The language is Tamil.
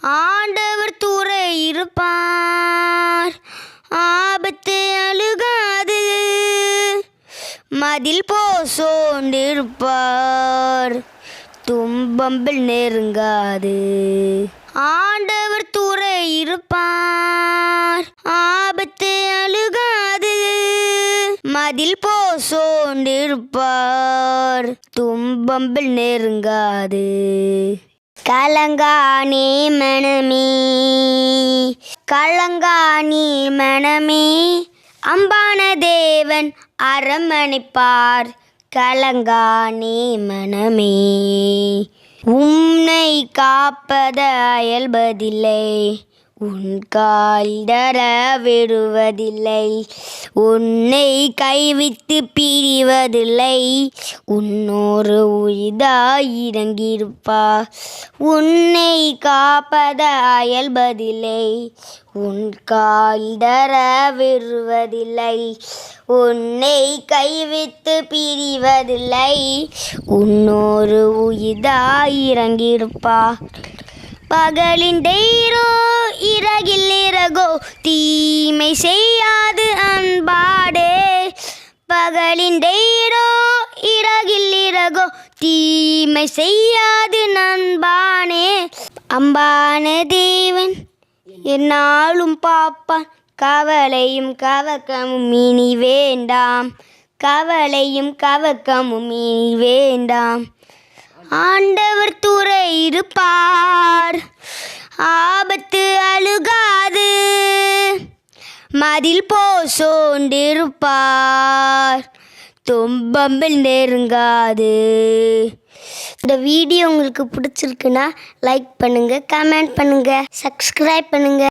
ஆண்டவர் தூர இருப்பார். ஆபத்து அழுகாது. மதில் போசோண்டிருப்பார் தும்பம்பில் நெருங்காது. ஆண்டவர் தூர இருப்பார். ஆபத்து அழுகாது. மதில் போசோண்டிருப்பார் தும்பம்பில் நெருங்காது. கலங்கானே மனமே கலங்கானே மனமே அம்பான தேவன் அரமணிப்பார். கலங்கானே மனமே உன்னை காப்பத அயல்பதில்லை உன் கால் தர விடுவதில்லை. உன்னை கைவிட்டு பிரிவதில்லை. உன்னோரு உயிதாய் இறங்கியிருப்பா. உன்னை காப்பத அயல்பதில்லை. உன் கால் தர விடுவதில்லை. உன்னை கைவிட்டு பிரிவதில்லை. உன்னொரு உயிதாய் இறங்கியிருப்பா. பகலின் தெய்ரோ இறகில் இறகோ தீமை செய்யாது அன்பாடே. பகலின் தெய்ரோ இரகில் இறகோ தீமை செய்யாது நண்பானே. அம்பான தேவன் என்னாலும் பாப்பான் கவலையும் கவக்கமும் இனி வேண்டாம். கவலையும் கவக்கமும் இனி வேண்டாம். ஆண்டவர் துறை இருப்பார். ஆ மதில் போசோண்டிருப்பார். தும்பம்பில் நெருங்காது இந்த வீடியோ உங்களுக்கு பிடிச்சிருக்குன்னா லைக் பண்ணுங்க கமெண்ட் பண்ணுங்க சப்ஸ்கிரைப் பண்ணுங்க.